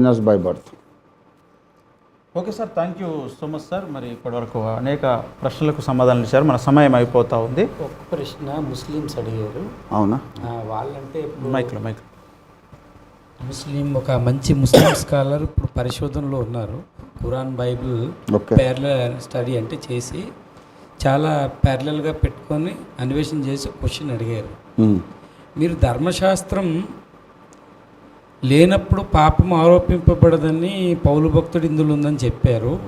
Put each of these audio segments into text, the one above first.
Business by birth okay sir thank you so much sir మరి ఇప్పటివరకు అనేక ప్రశ్నలకు సమాధానం ఇచ్చారు. మన సమయం అయిపోతూ ఉంది. ఒక ప్రశ్న ముస్లిమ్స్ అడిగారు. అవునా? వాళ్ళంటే ఇప్పుడు మైక్లో మైక్ ముస్లిం ఒక మంచి ముస్లిం స్కాలర్ ఇప్పుడు పరిశోధనలో ఉన్నారు. ఖురాన్ బైబిల్ ప్యారలల్ స్టడీ అంటే చేసి చాలా ప్యారలల్గా పెట్టుకొని అన్వేషణ చేసి క్వశ్చన్ అడిగారు. ఉమ్. మీరు ధర్మశాస్త్రం లేనప్పుడు పాపం ఆరోపింపబడదని పౌలు భక్తుడు ఇందులో ఉందని చెప్పారు.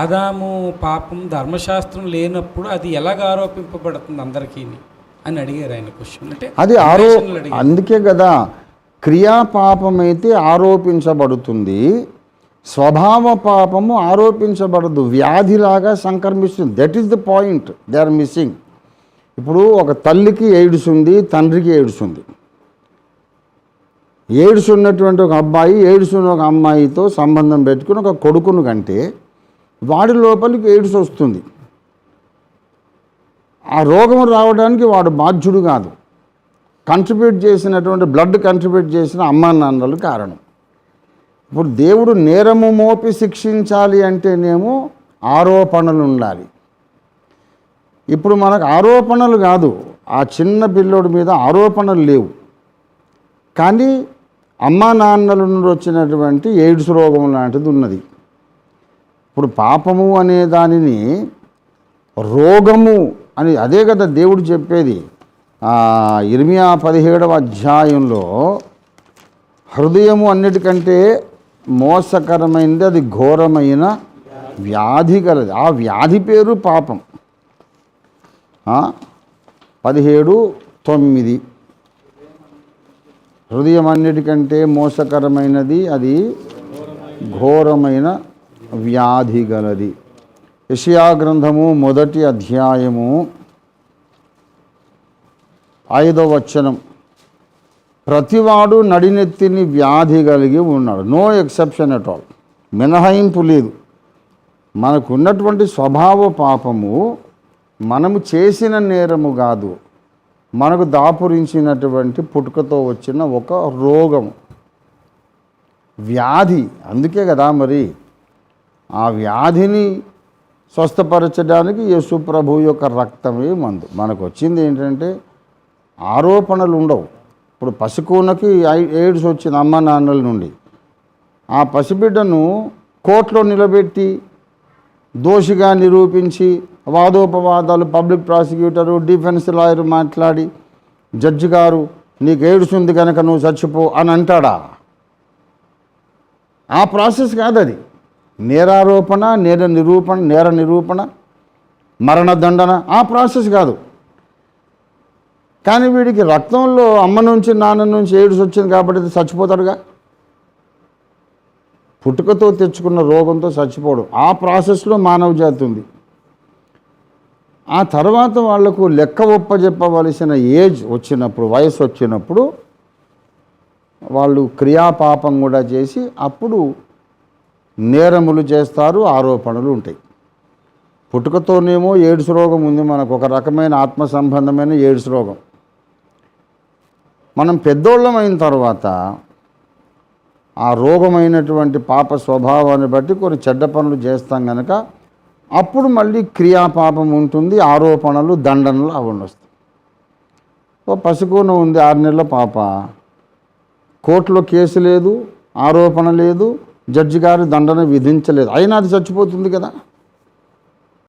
ఆదాము పాపం ధర్మశాస్త్రం లేనప్పుడు అది ఎలాగ ఆరోపింపబడుతుంది అందరికీ అని అడిగారు ఆయన క్వశ్చన్. అంటే అది ఆరో. అందుకే కదా క్రియా పాపమైతే ఆరోపించబడుతుంది స్వభావ పాపము ఆరోపించబడదు వ్యాధిలాగా సంక్రమిస్తుంది. That is the point they are missing ఇప్పుడు ఒక తల్లికి ఎయిడ్స్ ఉంది తండ్రికి ఎయిడ్స్ ఉంది ఏడ్స్ ఉన్నటువంటి ఒక అబ్బాయి ఏడ్స్ ఉన్న ఒక అమ్మాయితో సంబంధం పెట్టుకుని ఒక కొడుకును కంటే వాడి లోపలికి ఎయిడ్స్ వస్తుంది. ఆ రోగం రావడానికి వాడు బాధ్యుడు కాదు. కంట్రిబ్యూట్ చేసినటువంటి బ్లడ్ కంట్రిబ్యూట్ చేసిన అమ్మ నాన్నలు కారణం. ఇప్పుడు దేవుడు నేరము మోపి శిక్షించాలి అంటేనేమో ఆరోపణలు ఉండాలి. ఇప్పుడు మనకు ఆరోపణలు కాదు. ఆ చిన్న పిల్లోడి మీద ఆరోపణలు లేవు. కానీ అమ్మా నాన్నల నుండి వచ్చినటువంటి ఎయిడ్స్ రోగం లాంటిది ఉన్నది. ఇప్పుడు పాపము అనే దానిని రోగము అని అదే కదా దేవుడు చెప్పేది. ఇరిమియా పదిహేడవ అధ్యాయంలో హృదయము అన్నిటికంటే మోసకరమైనది అది ఘోరమైన వ్యాధి కలది. ఆ వ్యాధి పేరు పాపం. పదిహేడు తొమ్మిది. హృదయం అన్నిటికంటే మోసకరమైనది అది ఘోరమైన వ్యాధి గలది. యషియా గ్రంథము మొదటి అధ్యాయము ఐదో వచనం. ప్రతివాడు నడినెత్తిని వ్యాధి కలిగి ఉన్నాడు. No exception at all. మినహాయింపు లేదు. మనకు ఉన్నటువంటి స్వభావ పాపము మనము చేసిన నేరము కాదు. మనకు దాపురించినటువంటి పుట్టుకతో వచ్చిన ఒక రోగం వ్యాధి. అందుకే కదా మరి ఆ వ్యాధిని స్వస్థపరచడానికి యేసు ప్రభు యొక్క రక్తమే మందు. మనకు వచ్చింది ఏంటంటే ఆరోపణలు ఉండవు ఇప్పుడు పసికూనకి ఎయిడ్స్ వచ్చిన అమ్మ నాన్నల నుండి ఆ పసిబిడ్డను కోర్టులో నిలబెట్టి దోషిగా నిరూపించి వాదోపవాదాలు పబ్లిక్ ప్రాసిక్యూటరు డిఫెన్స్ లాయర్ మాట్లాడి జడ్జి గారు నీకు ఎయిడ్స్ కనుక నువ్వు చచ్చిపో అని అంటాడా? ఆ ప్రాసెస్ కాదు అది నేరారోపణ నేర నిరూపణ నేర నిరూపణ మరణదండన ఆ ప్రాసెస్ కాదు. కానీ వీడికి రక్తంలో అమ్మ నుంచి నాన్న నుంచి ఎయిడ్స్ వచ్చింది కాబట్టి చచ్చిపోతాడుగా? పుట్టుకతో తెచ్చుకున్న రోగంతో చచ్చిపోవడం. ఆ ప్రాసెస్లో మానవ జాతి ఉంది. ఆ తర్వాత వాళ్ళకు లెక్క ఒప్పజెప్పవలసిన ఏజ్ వచ్చినప్పుడు వయసు వచ్చినప్పుడు వాళ్ళు క్రియాపాపం కూడా చేసి అప్పుడు నేరములు చేస్తారు ఆరోపణలు ఉంటాయి. పుట్టుకతోనేమో ఎయిడ్స్ రోగం ఉంది. మనకు ఒక రకమైన ఆత్మ సంబంధమైన ఎయిడ్స్ రోగం. మనం పెద్దోళ్ళం అయిన తర్వాత ఆ రోగమైనటువంటి పాప స్వభావాన్ని బట్టి కొన్ని చెడ్డ పనులు చేస్తాం కనుక అప్పుడు మళ్ళీ క్రియాపాపం ఉంటుంది ఆరోపణలు దండనలు అవన్నీ వస్తాయి. ఓ పసికూన ఉంది ఆరు నెలల పాప. కోర్టులో కేసు లేదు ఆరోపణ లేదు జడ్జి గారు దండన విధించలేదు. అయినా అది చచ్చిపోతుంది కదా.